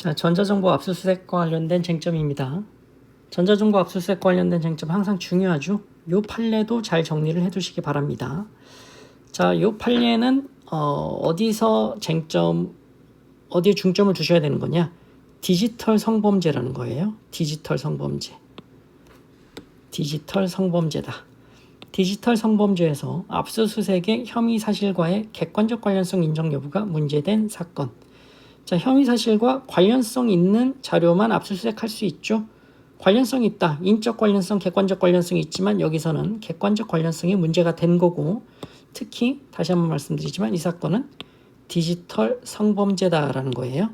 자, 전자정보 압수수색과 관련된 쟁점입니다. 전자정보 압수수색과 관련된 쟁점 항상 중요하죠. 요 판례도 잘 정리를 해두시기 바랍니다. 자, 요 판례는 어, 어디서 쟁점, 어디에 중점을 두셔야 되는 거냐? 디지털 성범죄라는 거예요. 디지털 성범죄. 디지털 성범죄다. 디지털 성범죄에서 압수수색의 혐의 사실과의 객관적 관련성 인정 여부가 문제된 사건. 자, 혐의 사실과 관련성 있는 자료만 압수수색할 수 있죠. 관련성이 있다. 인적 관련성, 객관적 관련성이 있지만 여기서는 객관적 관련성이 문제가 된 거고 특히 다시 한번 말씀드리지만 이 사건은 디지털 성범죄다라는 거예요.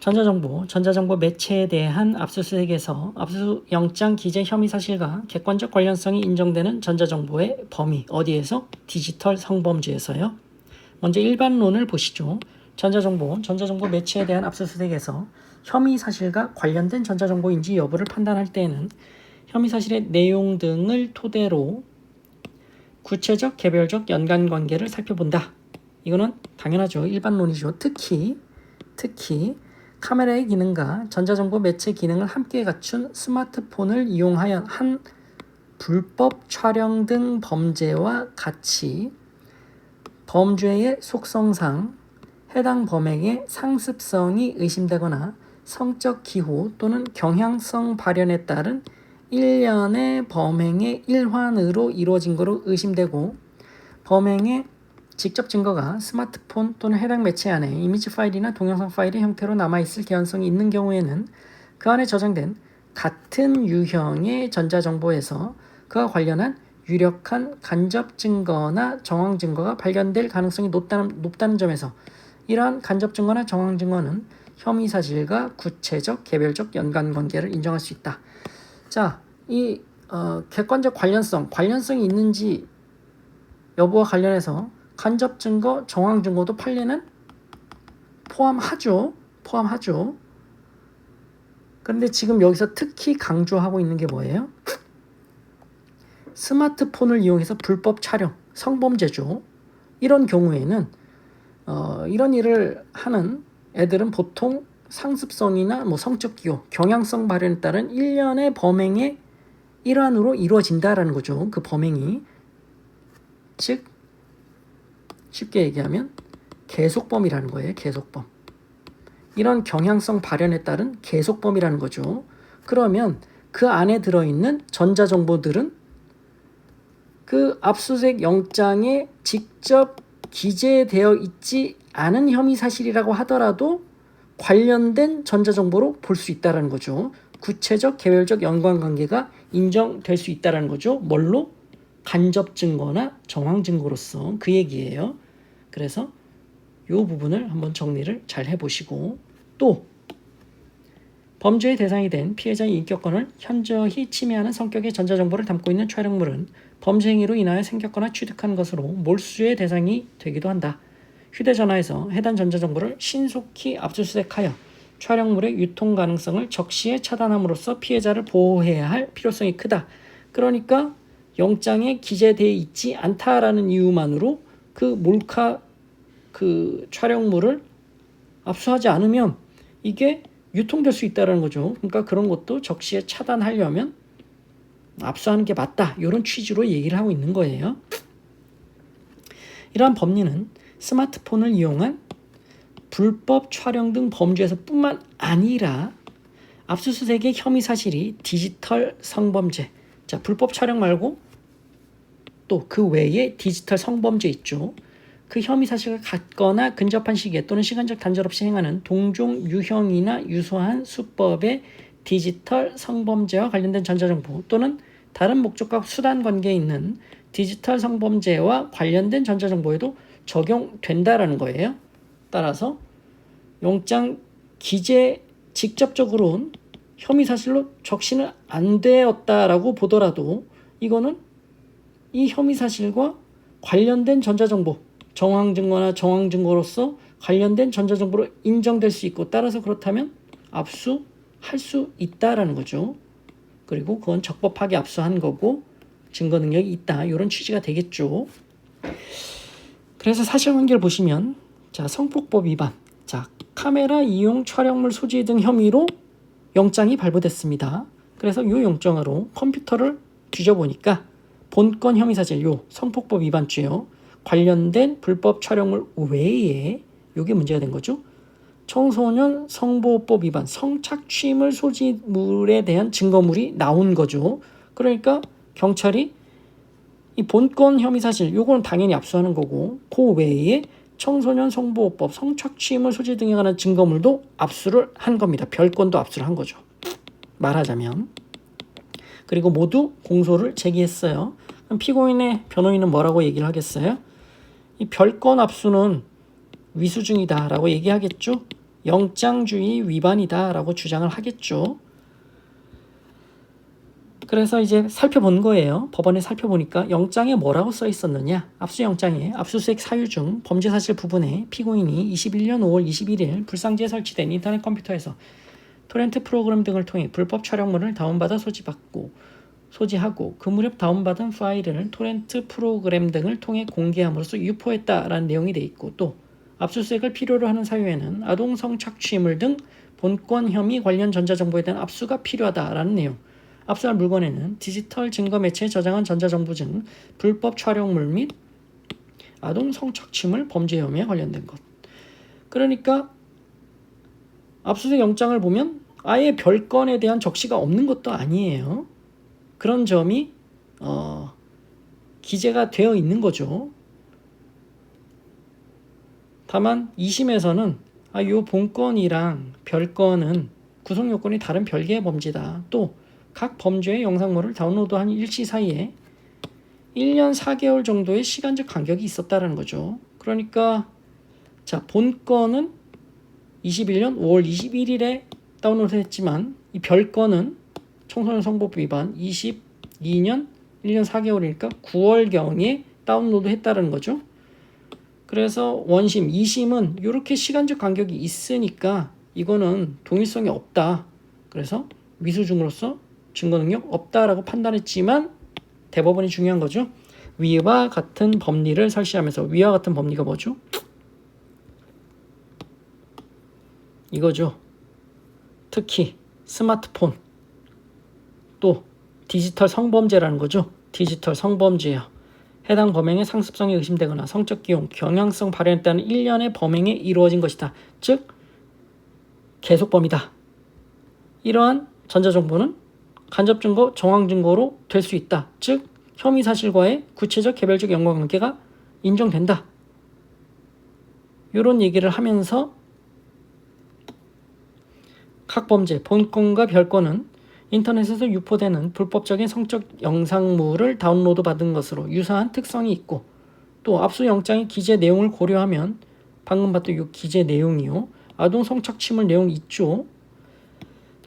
전자정보, 전자정보 매체에 대한 압수수색에서 압수영장 기재 혐의 사실과 객관적 관련성이 인정되는 전자정보의 범위 어디에서 디지털 성범죄에서요. 먼저 일반론을 보시죠. 전자정보, 전자정보 매체에 대한 압수수색에서 혐의 사실과 관련된 전자정보인지 여부를 판단할 때에는 혐의 사실의 내용 등을 토대로 구체적, 개별적 연관 관계를 살펴본다. 이거는 당연하죠. 일반론이죠. 특히 특히 카메라의 기능과 전자정보 매체 기능을 함께 갖춘 스마트폰을 이용하여 한 불법 촬영 등 범죄와 같이 범죄의 속성상 해당 범행의 상습성이 의심되거나 성적 기호 또는 경향성 발현에 따른 일련의 범행의 일환으로 이루어진 것으로 의심되고 범행의 직접 증거가 스마트폰 또는 해당 매체 안에 이미지 파일이나 동영상 파일의 형태로 남아있을 개연성이 있는 경우에는 그 안에 저장된 같은 유형의 전자정보에서 그와 관련한 유력한 간접 증거나 정황 증거가 발견될 가능성이 높다는, 높다는 점에서 이러한 간접 증거나 정황 증거는 혐의 사실과 구체적 개별적 연관 관계를 인정할 수 있다. 자, 이 어, 객관적 관련성, 관련성이 있는지 여부와 관련해서 간접 증거, 정황 증거도 판례는 포함하죠. 포함하죠. 그런데 지금 여기서 특히 강조하고 있는 게 뭐예요? 스마트폰을 이용해서 불법 촬영, 성범죄죠. 이런 경우에는 어, 이런 일을 하는 애들은 보통 상습성이나 뭐 성적 기호, 경향성 발현에 따른 일련의 범행의 일환으로 이루어진다라는 거죠. 그 범행이 즉 쉽게 얘기하면 계속범이라는 거예요. 계속범. 이런 경향성 발현에 따른 계속범이라는 거죠. 그러면 그 안에 들어있는 전자정보들은 그 압수수색 영장에 직접 기재되어 있지 않은 혐의 사실이라고 하더라도 관련된 전자정보로 볼 수 있다라는 거죠. 구체적 개별적 연관 관계가 인정될 수 있다라는 거죠. 뭘로? 간접 증거나 정황 증거로서 그 얘기예요. 그래서 이 부분을 한번 정리를 잘 해보시고 또 범죄의 대상이 된 피해자의 인격권을 현저히 침해하는 성격의 전자정보를 담고 있는 촬영물은 범죄 행위로 인하여 생겼거나 취득한 것으로 몰수의 대상이 되기도 한다. 휴대전화에서 해당 전자정보를 신속히 압수수색하여 촬영물의 유통 가능성을 적시에 차단함으로써 피해자를 보호해야 할 필요성이 크다. 그러니까 영장에 기재되어 있지 않다라는 이유만으로 그 몰카 그 촬영물을 압수하지 않으면 이게 유통될 수 있다는 거죠. 그러니까 그런 것도 적시에 차단하려면 압수하는 게 맞다. 이런 취지로 얘기를 하고 있는 거예요. 이러한 법리는 스마트폰을 이용한 불법 촬영 등 범죄에서 뿐만 아니라 압수수색의 혐의 사실이 디지털 성범죄. 자, 불법 촬영 말고 또 그 외에 디지털 성범죄 있죠. 그 혐의 사실과 같거나 근접한 시기에 또는 시간적 단절 없이 행하는 동종 유형이나 유사한 수법의 디지털 성범죄와 관련된 전자정보 또는 다른 목적과 수단 관계에 있는 디지털 성범죄와 관련된 전자정보에도 적용된다라는 거예요. 따라서 영장 기재 직접적으로는 혐의 사실로 적시는 안 되었다라고 보더라도 이거는 이 혐의 사실과 관련된 전자정보, 정황 증거나 정황 증거로서 관련된 전자정보로 인정될 수 있고 따라서 그렇다면 압수할 수 있다라는 거죠. 그리고 그건 적법하게 압수한 거고 증거 능력이 있다 이런 취지가 되겠죠. 그래서 사실관계를 보시면 자, 성폭법 위반. 자, 카메라 이용 촬영물 소지 등 혐의로 영장이 발부됐습니다. 그래서 이 영장으로 컴퓨터를 뒤져보니까 본건 혐의 사실 요 성폭법 위반죄요 관련된 불법 촬영물 외에 요게 문제가 된 거죠. 청소년 성보호법 위반 성착 취물 소지물에 대한 증거물이 나온 거죠. 그러니까 경찰이 이 본건 혐의 사실 요거는 당연히 압수하는 거고 그 외에 청소년 성보호법 성착 취물 소지 등에 관한 증거물도 압수를 한 겁니다. 별건도 압수를 한 거죠. 말하자면 그리고 모두 공소를 제기했어요. 피고인의 변호인은 뭐라고 얘기를 하겠어요? 이 별건 압수는 위수중이다라고 얘기하겠죠. 영장주의 위반이다라고 주장을 하겠죠. 그래서 이제 살펴본 거예요. 법원에 살펴보니까 영장에 뭐라고 써 있었느냐? 압수영장에 압수수색 사유 중 범죄 사실 부분에 피고인이 21년 5월 21일 불상지에 설치된 인터넷 컴퓨터에서 토렌트 프로그램 등을 통해 불법 촬영물을 다운받아 소지받고 소지하고 그 무렵 다운받은 파일을 토렌트 프로그램 등을 통해 공개함으로써 유포했다라는 내용이 돼 있고 또 압수수색을 필요로 하는 사유에는 아동 성 착취물 등 본권 혐의 관련 전자정보에 대한 압수가 필요하다라는 내용. 압수할 물건에는 디지털 증거 매체에 저장한 전자정보 등 불법 촬영물 및 아동 성착취물 범죄 혐의에 관련된 것. 그러니까 압수수색 영장을 보면 아예 별건에 대한 적시가 없는 것도 아니에요. 그런 점이 어, 기재가 되어 있는 거죠. 다만 2심에서는 아, 요 본건이랑 별건은 구성 요건이 다른 별개의 범죄다. 또 각 범죄의 영상물을 다운로드한 일시 사이에 1년 4개월 정도의 시간적 간격이 있었다는 거죠. 그러니까 자, 본건은 21년 5월 21일에 다운로드 했지만 이 별건은 청소년 성법 위반 22년 1년 4개월이니까 9월경에 다운로드 했다는 거죠. 그래서 원심, 2심은 이렇게 시간적 간격이 있으니까 이거는 동일성이 없다. 그래서 미수중으로서 증거 능력 없다라고 판단했지만 대법원이 중요한 거죠. 위와 같은 법리를 설치하면서 위와 같은 법리가 뭐죠? 이거죠. 특히 스마트폰 또 디지털 성범죄라는 거죠. 디지털 성범죄야. 해당 범행의 상습성이 의심되거나 성적 기용, 경향성 발현에 따른 일련의 범행에 이루어진 것이다. 즉 계속범이다. 이러한 전자정보는 간접 증거, 정황 증거로 될 수 있다. 즉 혐의 사실과의 구체적 개별적 연관관계가 인정된다. 이런 얘기를 하면서 각 범죄, 본건과 별건은 인터넷에서 유포되는 불법적인 성적 영상물을 다운로드 받은 것으로 유사한 특성이 있고 또 압수 영장의 기재 내용을 고려하면 방금 봤던 이 기재 내용이요. 아동 성착취물 내용 있죠.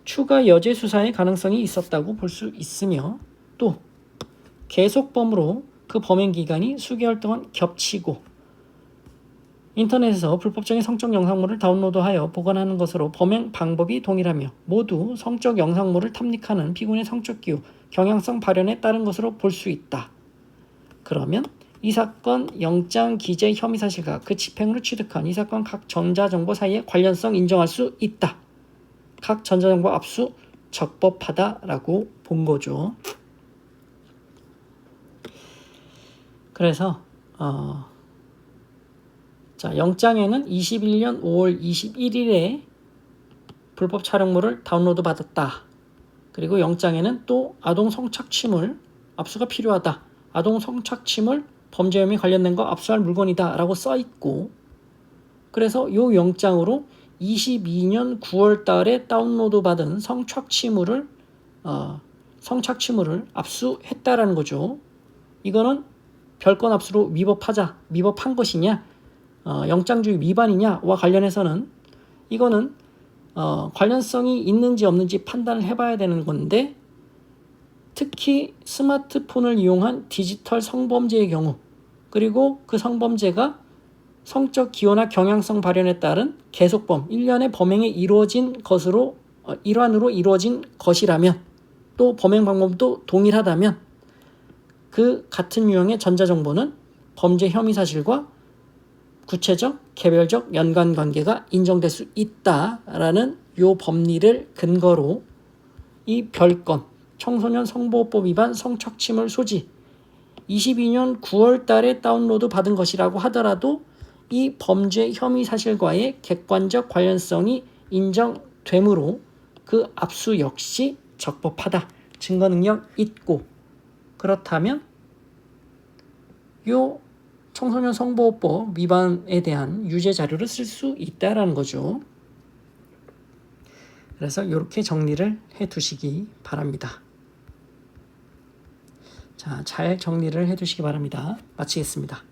추가 여죄 수사의 가능성이 있었다고 볼 수 있으며 또 계속범으로 그 범행 기간이 수개월 동안 겹치고 인터넷에서 불법적인 성적 영상물을 다운로드하여 보관하는 것으로 범행 방법이 동일하며 모두 성적 영상물을 탐닉하는 피고인의 성적 기호, 경향성 발현에 따른 것으로 볼 수 있다. 그러면 이 사건 영장 기재 혐의 사실과 그 집행으로 취득한 이 사건 각 전자정보 사이의 관련성 인정할 수 있다. 각 전자정보 압수 적법하다라고 본 거죠. 그래서 어, 자, 영장에는 21년 5월 21일에 불법 촬영물을 다운로드 받았다. 그리고 영장에는 또 아동 성착취물 압수가 필요하다. 아동 성착취물 범죄 혐의 관련된 거 압수할 물건이다. 라고 써 있고, 그래서 요 영장으로 22년 9월 달에 다운로드 받은 성착취물을, 어, 성착취물을 압수했다라는 거죠. 이거는 별건 압수로 위법하자, 위법한 것이냐? 어, 영장주의 위반이냐와 관련해서는 이거는 어, 관련성이 있는지 없는지 판단을 해봐야 되는 건데 특히 스마트폰을 이용한 디지털 성범죄의 경우 그리고 그 성범죄가 성적 기호나 경향성 발현에 따른 계속범, 일련의 범행에 이루어진 것으로 어, 일환으로 이루어진 것이라면 또 범행 방법도 동일하다면 그 같은 유형의 전자정보는 범죄 혐의 사실과 구체적, 개별적 연관 관계가 인정될 수 있다라는 요 법리를 근거로 이 별건 청소년 성보호법 위반 성착취물 소지 22년 9월 달에 다운로드 받은 것이라고 하더라도 이 범죄 혐의 사실과의 객관적 관련성이 인정되므로 그 압수 역시 적법하다. 증거 능력 있고 그렇다면 요 청소년 성보호법 위반에 대한 유죄 자료를 쓸 수 있다라는 거죠. 그래서 이렇게 정리를 해 두시기 바랍니다. 자, 잘 정리를 해 두시기 바랍니다. 마치겠습니다.